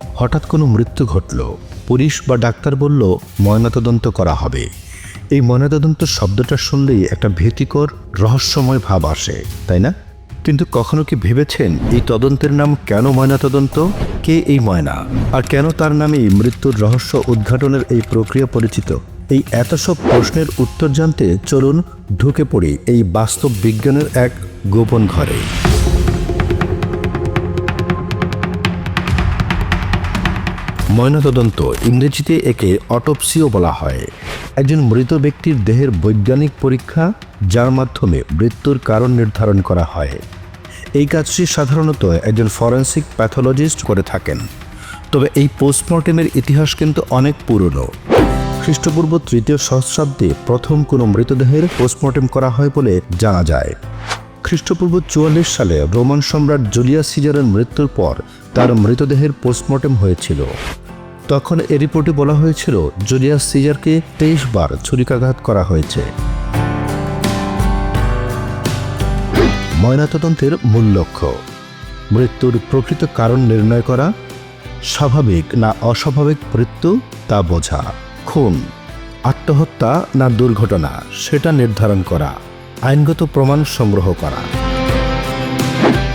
হঠাৎ কোনো মৃত্যু ঘটল। পুলিশ বা ডাক্তার বলল, ময়নাতদন্ত করা হবে। এই ময়নাতদন্ত শব্দটা শুনলেই একটা ভীতিকর, রহস্যময় ভাব আসে, তাই না? কিন্তু কখনো কি ভেবেছেন, এই তদন্তের নাম কেন ময়নাতদন্ত? কে এই ময়না? আর কেন তার নামেই মৃত্যুর রহস্য উদ্ঘাটনের এই প্রক্রিয়া পরিচিত? এই এত সব প্রশ্নের উত্তর জানতে চলুন ঢুকে পড়ি এই বাস্তব বিজ্ঞানের এক গোপন ঘরে। ময়নাতদন্ত ইংরেজিতে একে অটোপসিও বলা হয়। একজন মৃত ব্যক্তির দেহের বৈজ্ঞানিক পরীক্ষা, যার মাধ্যমে মৃত্যুর কারণ নির্ধারণ করা হয়। এই কাজটি সাধারণত একজন ফরেন্সিক প্যাথোলজিস্ট করে থাকেন। তবে এই পোস্টমর্টেমের ইতিহাস কিন্তু অনেক পুরনো। খ্রিস্টপূর্ব তৃতীয় সহস্রাব্দে প্রথম কোনো মৃতদেহের পোস্টমর্টেম করা হয় বলে জানা যায়। খ্রিস্টপূর্ব চুয়াল্লিশ সালে রোমান সম্রাট জুলিয়াস সিজারের মৃত্যুর পর তার মৃতদেহের পোস্টমর্টেম হয়েছিল। তখন এ রিপোর্টে বলা হয়েছিল, জুলিয়াস সিজারকে তেইশ বার ছুরিকাঘাত করা হয়েছে। ময়নাতদন্তের মূল লক্ষ্য, মৃত্যুর প্রকৃত কারণ নির্ণয় করা, স্বাভাবিক না অস্বাভাবিক মৃত্যু তা বোঝা, খুন, আত্মহত্যা না দুর্ঘটনা, সেটা নির্ধারণ করা, আইনগত প্রমাণ সংগ্রহ করা।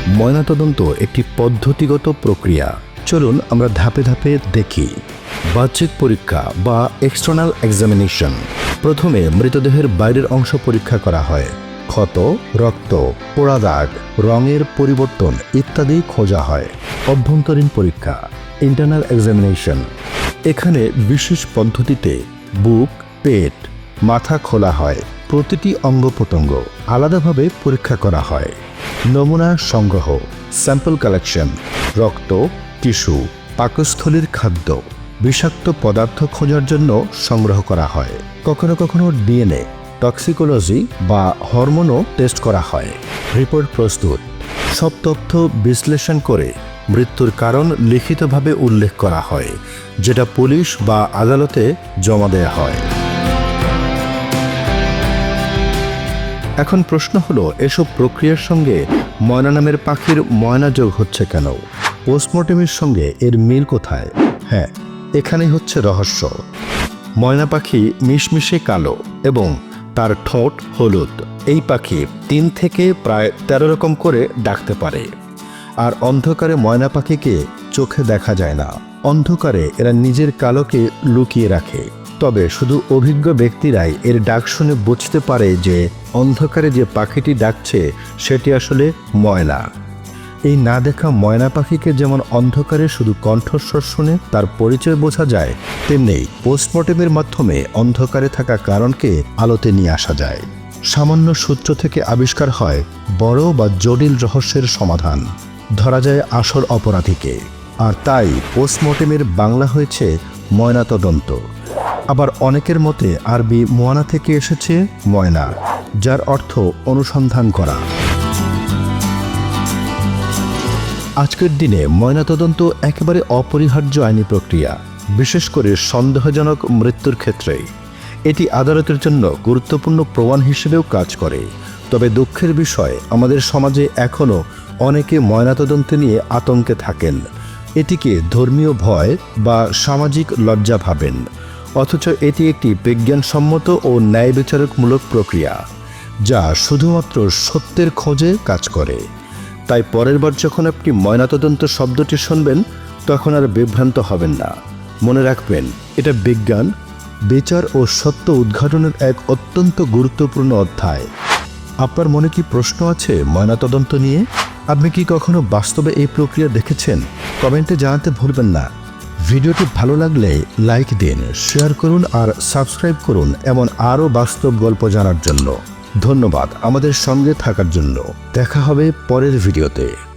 ময়নাতদন্ত একটি পদ্ধতিগত প্রক্রিয়া। চলুন আমরা ধাপে ধাপে দেখি। বাহ্যিক পরীক্ষা বা এক্সটার্নাল এক্সামিনেশন প্রথমে মৃতদেহের বাইরের অংশ পরীক্ষা করা হয়। ক্ষত, রক্ত, পোড়া দাগ, রঙের পরিবর্তন ইত্যাদি খোঁজা হয়। অভ্যন্তরীণ পরীক্ষা ইন্টারনাল এক্সামিনেশন এখানে বিশেষ পদ্ধতিতে বুক, পেট, মাথা খোলা হয়। প্রতিটি অঙ্গ প্রত্যঙ্গ আলাদাভাবে পরীক্ষা করা হয়। নমুনা সংগ্রহ স্যাম্পল কালেকশন রক্ত টিস্যু, পাকস্থলীর খাদ্য, বিষাক্ত পদার্থ খোঁজার জন্য সংগ্রহ করা হয়। কখনো কখনো ডিএনএ, টক্সিকোলজি বা হরমোনও টেস্ট করা হয়। রিপোর্ট প্রস্তুত। সব তথ্য বিশ্লেষণ করে মৃত্যুর কারণ লিখিতভাবে উল্লেখ করা হয়, যেটা পুলিশ বা আদালতে জমা দেওয়া হয়। এখন প্রশ্ন হলো, এসব প্রক্রিয়ার সঙ্গে ময়না নামের পাখির ময়না যোগ হচ্ছে কেন? পোস্টমর্টেমের সঙ্গে এর মিল কোথায়? হ্যাঁ এখানেই হচ্ছে রহস্য। ময়না পাখি মিশমিশে কালো এবং তার ঠোঁট হলুদ। এই পাখি তিন থেকে প্রায় তেরো রকম করে ডাকতে পারে। আর অন্ধকারে ময়না পাখিকে চোখে দেখা যায় না। অন্ধকারে এরা নিজের কালোকে লুকিয়ে রাখে। তবে শুধু অভিজ্ঞ ব্যক্তিরাই এর ডাক শুনে বুঝতে পারে যে অন্ধকারে যে পাখিটি ডাকছে, সেটি আসলে ময়না এই না দেখা ময়না পাখিকে যেমন অন্ধকারে শুধু কণ্ঠস্বর শুনে তার পরিচয় বোঝা যায়, তেমনি পোস্টমর্টেমের মাধ্যমে অন্ধকারে থাকা কারণকে আলোতে নিয়ে আসা যায়। সামান্য সূত্র থেকে আবিষ্কার হয়, বড় বা জটিল রহস্যের সমাধান। ধরা যায় আসল অপরাধীকে। আর তাই পোস্টমর্টেমের বাংলা হয়েছে ময়নাতদন্ত। আবার অনেকের মতে আরবি মোয়ানা থেকে এসেছে ময়না, যার অর্থ অনুসন্ধান করা। আজকের দিনে ময়নাতদন্ত একেবারে অপরিহার্য আইনি প্রক্রিয়া, বিশেষ করে সন্দেহজনক মৃত্যুর ক্ষেত্রে এটি আদালতের জন্য গুরুত্বপূর্ণ প্রমাণ হিসেবেও কাজ করে। তবে দুঃখের বিষয়, আমাদের সমাজে এখনও অনেকে ময়নাতদন্ত নিয়ে আতঙ্কে থাকেন। এটিকে ধর্মীয় ভয় বা সামাজিক লজ্জা ভাবেন। অথচ এটি একটি বিজ্ঞানসম্মত ও ন্যায় বিচারকমূলক প্রক্রিয়া, যা শুধুমাত্র সত্যের খোঁজে কাজ করে। তাই পরের বার যখন আপনি ময়নাতদন্ত শব্দটি শুনবেন, তখন আর বিভ্রান্ত হবেন না। মনে রাখবেন, এটা বিজ্ঞান, বিচার ও সত্য উদ্ঘাটনের এক অত্যন্ত গুরুত্বপূর্ণ অধ্যায়। আপনার মনে কি প্রশ্ন আছে ময়নাতদন্ত নিয়ে? আপনি কি কখনো বাস্তবে এই প্রক্রিয়া দেখেছেন? কমেন্টে জানাতে ভুলবেন না। ভিডিওটি ভালো লাগলে লাইক দিন, শেয়ার করুন আর সাবস্ক্রাইব করুন এমন আরও বাস্তব গল্প জানার জন্য। ধন্যবাদ আমাদের সঙ্গে থাকার জন্য। দেখা হবে পরের ভিডিওতে।